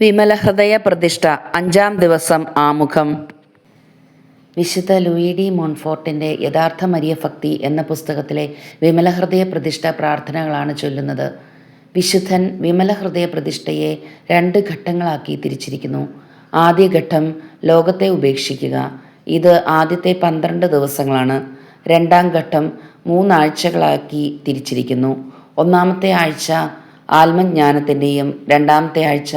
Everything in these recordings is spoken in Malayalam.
വിമലഹൃദയ പ്രതിഷ്ഠ അഞ്ചാം ദിവസം ആമുഖം. വിശുദ്ധ ലൂയി ഡി മോൺഫോർട്ടിന്റെ യഥാർത്ഥ മരിയ ഭക്തി എന്ന പുസ്തകത്തിലെ വിമലഹൃദയ പ്രതിഷ്ഠ പ്രാർത്ഥനകളാണ് ചൊല്ലുന്നത്. വിശുദ്ധൻ വിമലഹൃദയ പ്രതിഷ്ഠയെ രണ്ട് ഘട്ടങ്ങളാക്കി തിരിച്ചിരിക്കുന്നു. ആദ്യ ഘട്ടം ലോകത്തെ ഉപേക്ഷിക്കുക. ഇത് ആദ്യത്തെ പന്ത്രണ്ട് ദിവസങ്ങളാണ്. രണ്ടാം ഘട്ടം മൂന്നാഴ്ചകളാക്കി തിരിച്ചിരിക്കുന്നു. ഒന്നാമത്തെ ആഴ്ച ആത്മജ്ഞാനത്തിന്റെയും രണ്ടാമത്തെ ആഴ്ച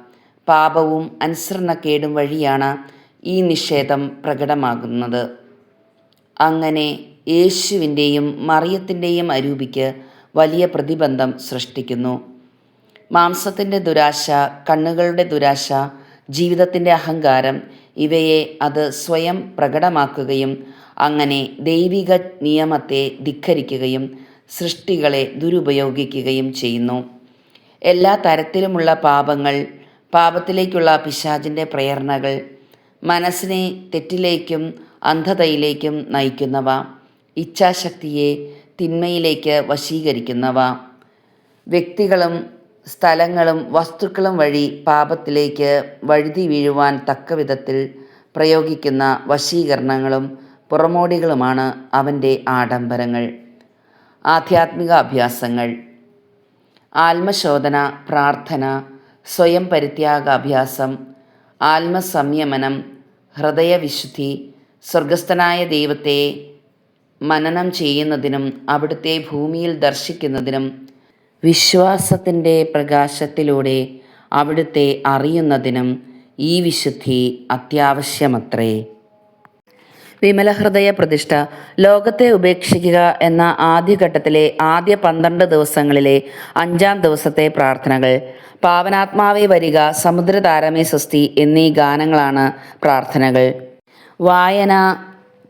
പാപവും അനുസരണക്കേടും വഴിയാണ് ഈ നിഷേധം പ്രകടമാകുന്നത്. അങ്ങനെ യേശുവിന്റെയും മറിയത്തിന്റെയും അരൂപിക്ക് വലിയ പ്രതിബന്ധം സൃഷ്ടിക്കുന്നു. മാംസത്തിന്റെ ദുരാശ കണ്ണുകളുടെ ദുരാശ ജീവിതത്തിന്റെ അഹങ്കാരം ഇവയെ അത് സ്വയം പ്രകടമാക്കുകയും അങ്ങനെ ദൈവിക നിയമത്തെ ധിക്കരിക്കുകയും സൃഷ്ടികളെ ദുരുപയോഗിക്കുകയും ചെയ്യുന്നു. എല്ലാ തരത്തിലുമുള്ള പാപങ്ങൾ പാപത്തിലേക്കുള്ള പിശാചിന്റെ പ്രേരണകൾ മനസ്സിനെ തെറ്റിലേക്കും അന്ധതയിലേക്കും നയിക്കുന്നവ ഇച്ഛാശക്തിയെ തിന്മയിലേക്ക് വശീകരിക്കുന്നവ. വ്യക്തികളും സ്ഥലങ്ങളും വസ്തുക്കളും വഴി പാപത്തിലേക്ക് വഴുതി വീഴുവാൻ തക്ക വിധത്തിൽ പ്രയോഗിക്കുന്ന വശീകരണങ്ങളും പുറമോടികളുമാണ് അവന്റെ ആഡംബരങ്ങൾ. ആധ്യാത്മിക അഭ്യാസങ്ങൾ ആത്മശോധന പ്രാർത്ഥന സ്വയം പരിത്യാഗ അഭ്യാസം ആത്മസംയമനം ഹൃദയവിശുദ്ധി സ്വർഗസ്ഥനായ ദൈവത്തെ മനനം ചെയ്യുന്നതിനും അവിടുത്തെ ഭൂമിയിൽ ദർശിക്കുന്നതിനും വിശ്വാസത്തിന്റെ പ്രകാശത്തിലൂടെ അവിടുത്തെ അറിയുന്നതിനും ഈ വിശുദ്ധി അത്യാവശ്യമത്രേ. വിമലഹൃദയ പ്രതിഷ്ഠ ലോകത്തെ ഉപേക്ഷിക്കുക എന്ന ആദ്യഘട്ടത്തിലെ ആദ്യ പന്ത്രണ്ട് ദിവസങ്ങളിലെ അഞ്ചാം ദിവസത്തെ പ്രാർത്ഥനകൾ. പാവനാത്മാവേ വരിക സമുദ്രതാരമേ സ്വസ്തി എന്നീ ഗാനങ്ങളാണ് പ്രാർത്ഥനകൾ. വായന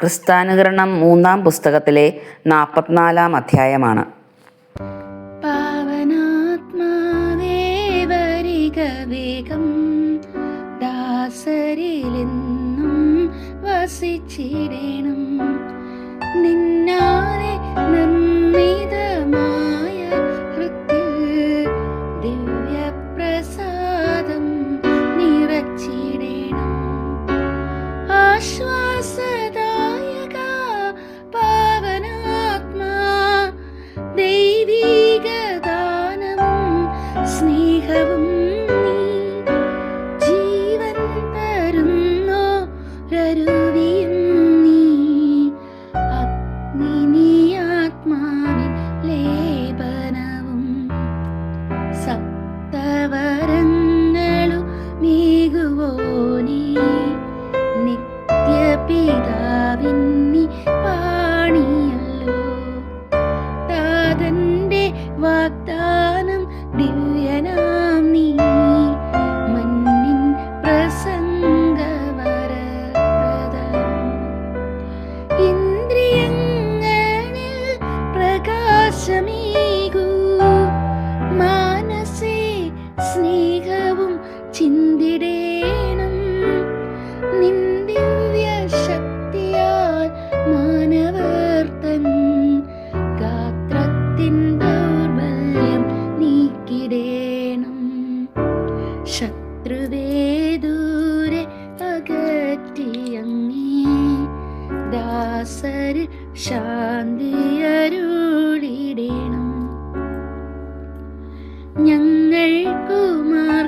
ക്രിസ്താനുകരണം മൂന്നാം പുസ്തകത്തിലെ നാൽപ്പത്തിനാലാം അധ്യായമാണ്. വസിച്ചിടേണം നിന്നാലെ നിർമ്മിതമായ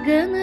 Morgana.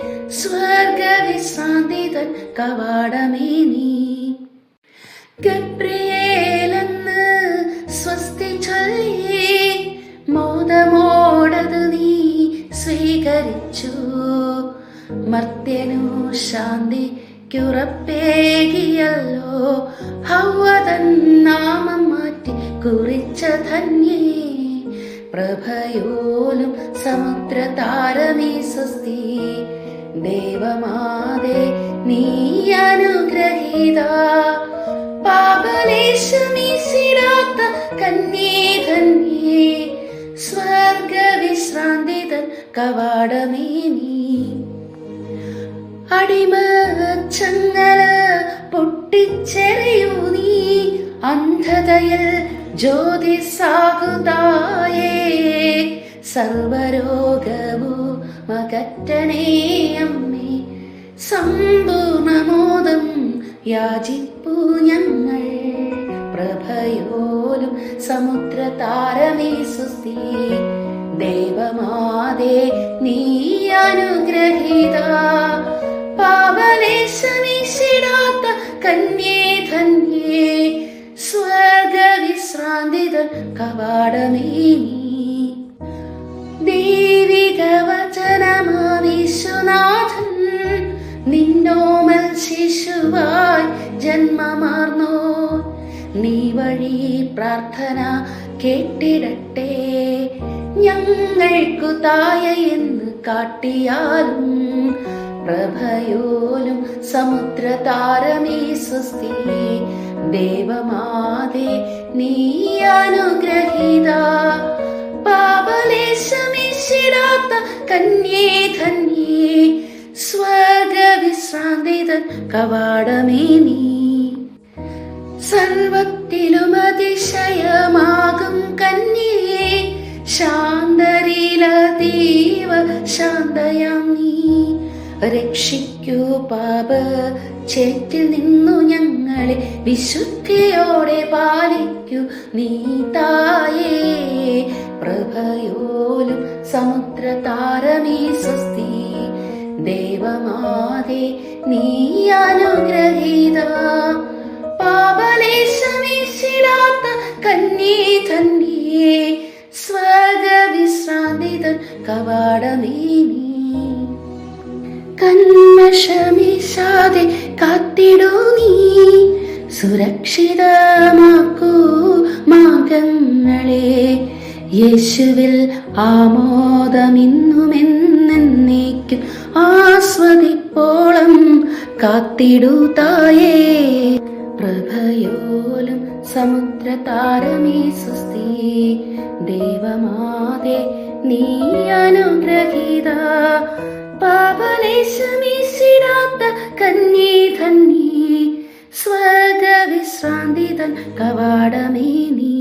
സ്വർഗവിശ്രാന്തിതൻ കവാടമേ നീ. ഗബ്രിയേലെന്ന് സ്വസ്തി ചൊല്ലി മോദമോടത് നീ സ്വീകരിച്ചു. മർത്യനു ശാന്തി ക്യുറപ്പേകിയല്ലോ ഹൗവതൻ നാമം മാറ്റി കുറിച്ച ധന്യേ. പ്രഭയോലും സമുദ്രതാരമേ സ്വസ്തി. ദേവമാതെ നീ അനുഗ്രഹീത. പാപലേശമീശിടാത്ത കന്യേ ധന്യേ സ്വർഗവിശ്രാന്തിതൻ കവാടമേ നീ. അടിമ ചങ്ങല പൊട്ടിച്ചെറിയൂ നീ അന്ധതയിൽ ജ്യോതിസാകുതായേ. സർവരോഗവോ മകറ്റണേ അമ്മേ. സമ്പൂർണമോദം യാചിപ്പു ഞങ്ങൾ. പ്രഭയോലും സമുദ്രതാരമേ സുസ്ഥി ദേവമാതേ നീ അനുഗ്രഹീത. പാപലേശമീശിടാത്ത കന്യേ ധന്യേ. സ്വർഗവിശ്രാന്തിതൻ കവാടമേ നീ. വചനമാവിശ്വനാഥൻ നിന്നോമൽ ശിശുവായി ജന്മമാർന്നോ. നീ വഴി പ്രാർത്ഥന കേട്ടിടട്ടെ. ഞങ്ങൾക്കു തായ എന്ന് കാട്ടിയാലും പ്രഭയോലും സമുദ്രതാരമേ സ്വസ്തി ദേവമാതേ നീ അനുഗ്രഹീത. പാപലേശമീശിടാത്ത കന്യേ ധന്യേ സ്വർഗവിശ്രാന്തിതൻ കവാടമേ നീ. സർവത്തിലും അതിശയമാകും കന്യേ ശാന്തരീലതീവ ശാന്തയാം നീ. രക്ഷിക്കൂ പാപ ചേറ്റിൽ നിന്നു ഞങ്ങളെ വിശുദ്ധിയോടെ പാലിക്കൂ നീ തായേ. പ്രഭയോലും സമുദ്ര താരമേ സ്വസ്തി. ദേവമാതേ നീ അനുഗ്രഹീത. പാപലേശമീശിടാത്ത കന്യേ കന്യേ സ്വർഗ വിശ്രാന്തിതൻ കവാടമേ നീ. കന്മഷമീശാതെ കാത്തിടൂ നീ. സുരക്ഷിതമാക്കൂ മാർഗങ്ങളെ. യേശുവിൽ ആമോദമിന്നുമെന്നേക്കും ആസ്വദിപ്പോളം കാത്തിടൂ തായേ. പ്രഭയോലും സമുദ്രതാരമേ സുസ്തി ദേവമാതേ നീ അനുഗ്രഹീത. പാപലേശമീശിടാത്ത കന്യേ ധന്യേ. തൻ കവാടമേ നീ.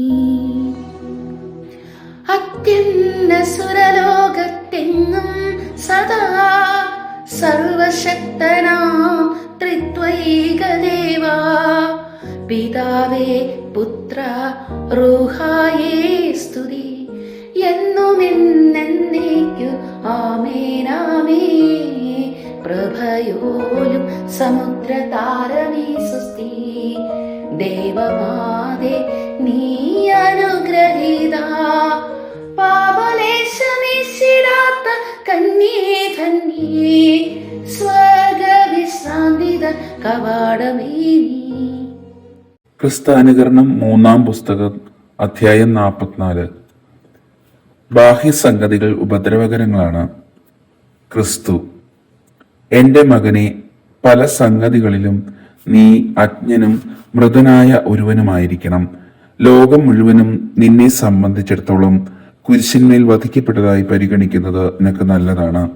അത്യുന്ന സുരലോകത്തെങ്ങും സദാ സർവശക്തനാം ത്രിത്വൈകദേവാ. പിതാവേ പുത്ര റൂഹായേ സ്തുതി. എന്നുമെന്നേക്കു ആമേനാമേ പ്രഭയോലും സമുദ്ര താരമേ സുസ്തി ദേവമാതേ നീ അനുഗ്രഹീത. പാപലേശമീശിടാത്ത കന്യേ ധന്യേ സ്വർഗവിശ്രാ കവാടമേ നീ ക്രിസ്താനുകരണം മൂന്നാം പുസ്തകം അധ്യായം നാൽപ്പത്തിനാല്. ബാഹ്യസംഗതികൾ ഉപദ്രവകരങ്ങളാണ്. ക്രിസ്തു എന്റെ മകനെ പല സംഗതികളിലും നീ അജ്ഞനും മൃതനായ ഒരുവനുമായിരിക്കണം. ലോകം മുഴുവനും നിന്നെ സംബന്ധിച്ചിടത്തോളം കുരിശിന്മേൽ വധിക്കപ്പെട്ടതായി പരിഗണിക്കുന്നത് നിനക്ക് നല്ലതാണ്.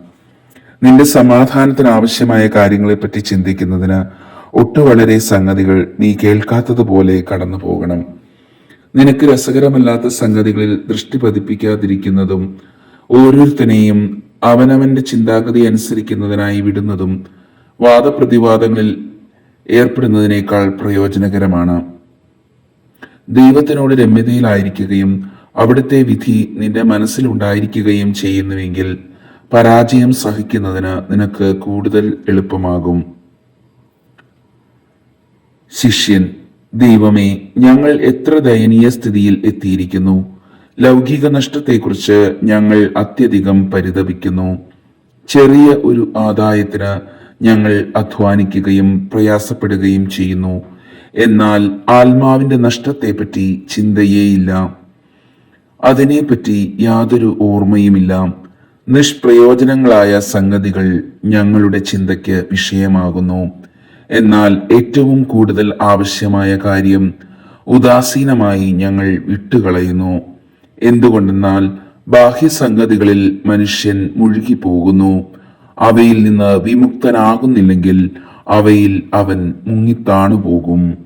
നിന്റെ സമാധാനത്തിന് ആവശ്യമായ കാര്യങ്ങളെപ്പറ്റി ചിന്തിക്കുന്നതിന് ഒട്ടു വളരെ സംഗതികൾ നീ കേൾക്കാത്തതുപോലെ കടന്നു പോകണം നിനക്ക് രസകരമല്ലാത്ത സംഗതികളിൽ ദൃഷ്ടി പതിപ്പിക്കാതിരിക്കുന്നതും ഓരോരുത്തനെയും അവനവന്റെ ചിന്താഗതി അനുസരിക്കുന്നതിനായി വിടുന്നതും വാദപ്രതിവാദങ്ങളിൽ ഏർപ്പെടുന്നതിനേക്കാൾ പ്രയോജനകരമാണ്. ദൈവത്തിനോട് രമ്യതയിലായിരിക്കുകയും അവിടുത്തെ വിധി നിന്റെ മനസ്സിലുണ്ടായിരിക്കുകയും ചെയ്യുന്നുവെങ്കിൽ പരാജയം സഹിക്കുന്നതിന് നിനക്ക് കൂടുതൽ എളുപ്പമാകും. ശിഷ്യൻ ദൈവമേ ഞങ്ങൾ എത്ര ദയനീയ സ്ഥിതിയിൽ എത്തിയിരിക്കുന്നു. ലൗകിക നഷ്ടത്തെക്കുറിച്ച് ഞങ്ങൾ അത്യധികം പരിതപിക്കുന്നു. ചെറിയ ഒരു ആദായത്തിന് ഞങ്ങൾ അധ്വാനിക്കുകയും പ്രയാസപ്പെടുകയും ചെയ്യുന്നു. എന്നാൽ ആത്മാവിന്റെ നഷ്ടത്തെപ്പറ്റി ചിന്തയേയില്ല. അതിനെപ്പറ്റി യാതൊരു ഓർമ്മയുമില്ല. നിഷ്പ്രയോജനങ്ങളായ സംഗതികൾ ഞങ്ങളുടെ ചിന്തയ്ക്ക് വിഷയമാകുന്നു. എന്നാൽ ഏറ്റവും കൂടുതൽ ആവശ്യമായ കാര്യം ഉദാസീനമായി ഞങ്ങൾ വിട്ടുകളയുന്നു. എന്തുകൊണ്ടെന്നാൽ ബാഹ്യ സംഗതികളിൽ മനുഷ്യൻ മുഴുകിപ്പോകുന്നു. അവയിൽ നിന്ന് വിമുക്തനാകുന്നില്ലെങ്കിൽ അവയിൽ അവൻ മുങ്ങിത്താണു പോകും